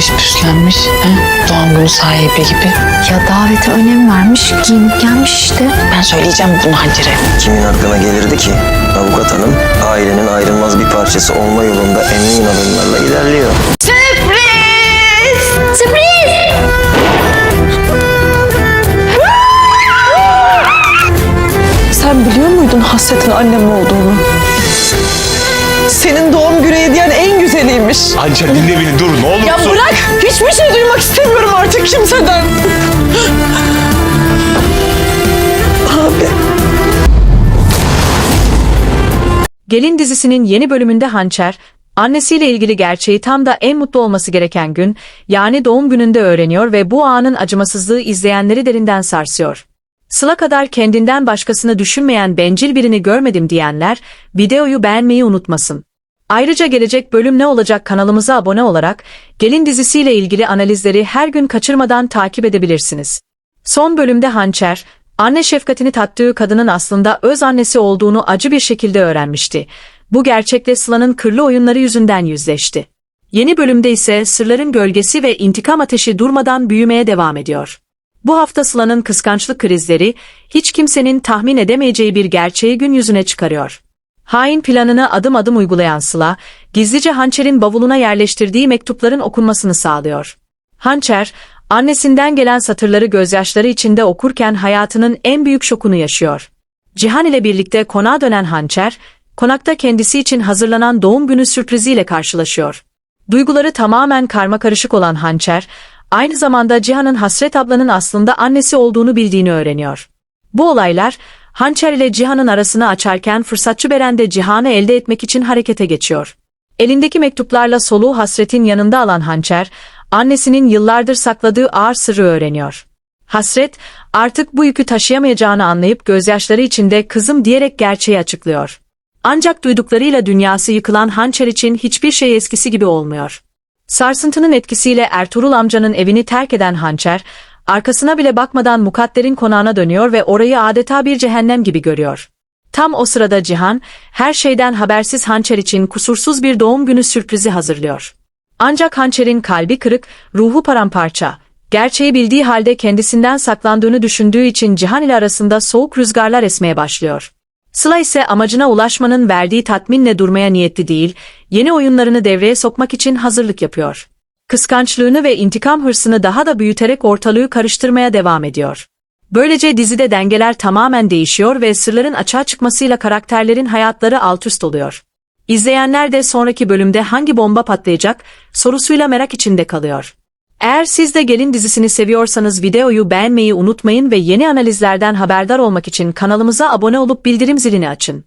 süslenmiş püslenmiş. He? Doğum günü sahibi gibi. Ya davete önem vermiş, giyinip gelmiş işte. Ben söyleyeceğim bunu Hancer'e. Kimin aklına gelirdi ki? Avukat hanım ailenin ayrılmaz bir parçası olma yolunda emin adımlarla ilerliyor. Sen biliyor muydun hasretin annem olduğunu? Senin doğum günü hediyen en güzeliymiş. Hançer dinle beni dur ne olursun. Ya bırak! Hiçbir şey duymak istemiyorum artık kimseden. Abi. Gelin dizisinin yeni bölümünde Hançer, annesiyle ilgili gerçeği tam da en mutlu olması gereken gün, yani doğum gününde öğreniyor ve bu anın acımasızlığı izleyenleri derinden sarsıyor. Sıla kadar kendinden başkasını düşünmeyen bencil birini görmedim diyenler, videoyu beğenmeyi unutmasın. Ayrıca gelecek bölüm ne olacak kanalımıza abone olarak, Gelin dizisiyle ilgili analizleri her gün kaçırmadan takip edebilirsiniz. Son bölümde Hançer, anne şefkatini tattığı kadının aslında öz annesi olduğunu acı bir şekilde öğrenmişti. Bu gerçekle Sıla'nın kırlı oyunları yüzünden yüzleşti. Yeni bölümde ise sırların gölgesi ve intikam ateşi durmadan büyümeye devam ediyor. Bu hafta Sıla'nın kıskançlık krizleri, hiç kimsenin tahmin edemeyeceği bir gerçeği gün yüzüne çıkarıyor. Hain planını adım adım uygulayan Sıla, gizlice Hançer'in bavuluna yerleştirdiği mektupların okunmasını sağlıyor. Hançer, annesinden gelen satırları gözyaşları içinde okurken hayatının en büyük şokunu yaşıyor. Cihan ile birlikte konağa dönen Hançer, konakta kendisi için hazırlanan doğum günü sürpriziyle karşılaşıyor. Duyguları tamamen karmakarışık olan Hançer, aynı zamanda Cihan'ın Hasret ablanın aslında annesi olduğunu bildiğini öğreniyor. Bu olaylar, Hançer ile Cihan'ın arasını açarken fırsatçı Beren de Cihan'ı elde etmek için harekete geçiyor. Elindeki mektuplarla soluğu Hasret'in yanında alan Hançer, annesinin yıllardır sakladığı ağır sırrı öğreniyor. Hasret, artık bu yükü taşıyamayacağını anlayıp gözyaşları içinde kızım diyerek gerçeği açıklıyor. Ancak duyduklarıyla dünyası yıkılan Hançer için hiçbir şey eskisi gibi olmuyor. Sarsıntının etkisiyle Ertuğrul amcanın evini terk eden Hançer, arkasına bile bakmadan Mukadder'in konağına dönüyor ve orayı adeta bir cehennem gibi görüyor. Tam o sırada Cihan, her şeyden habersiz Hançer için kusursuz bir doğum günü sürprizi hazırlıyor. Ancak Hançer'in kalbi kırık, ruhu paramparça. Gerçeği bildiği halde kendisinden saklandığını düşündüğü için Cihan ile arasında soğuk rüzgarlar esmeye başlıyor. Sıla ise amacına ulaşmanın verdiği tatminle durmaya niyetli değil, yeni oyunlarını devreye sokmak için hazırlık yapıyor. Kıskançlığını ve intikam hırsını daha da büyüterek ortalığı karıştırmaya devam ediyor. Böylece dizide dengeler tamamen değişiyor ve sırların açığa çıkmasıyla karakterlerin hayatları altüst oluyor. İzleyenler de sonraki bölümde hangi bomba patlayacak sorusuyla merak içinde kalıyor. Eğer siz de Gelin dizisini seviyorsanız videoyu beğenmeyi unutmayın ve yeni analizlerden haberdar olmak için kanalımıza abone olup bildirim zilini açın.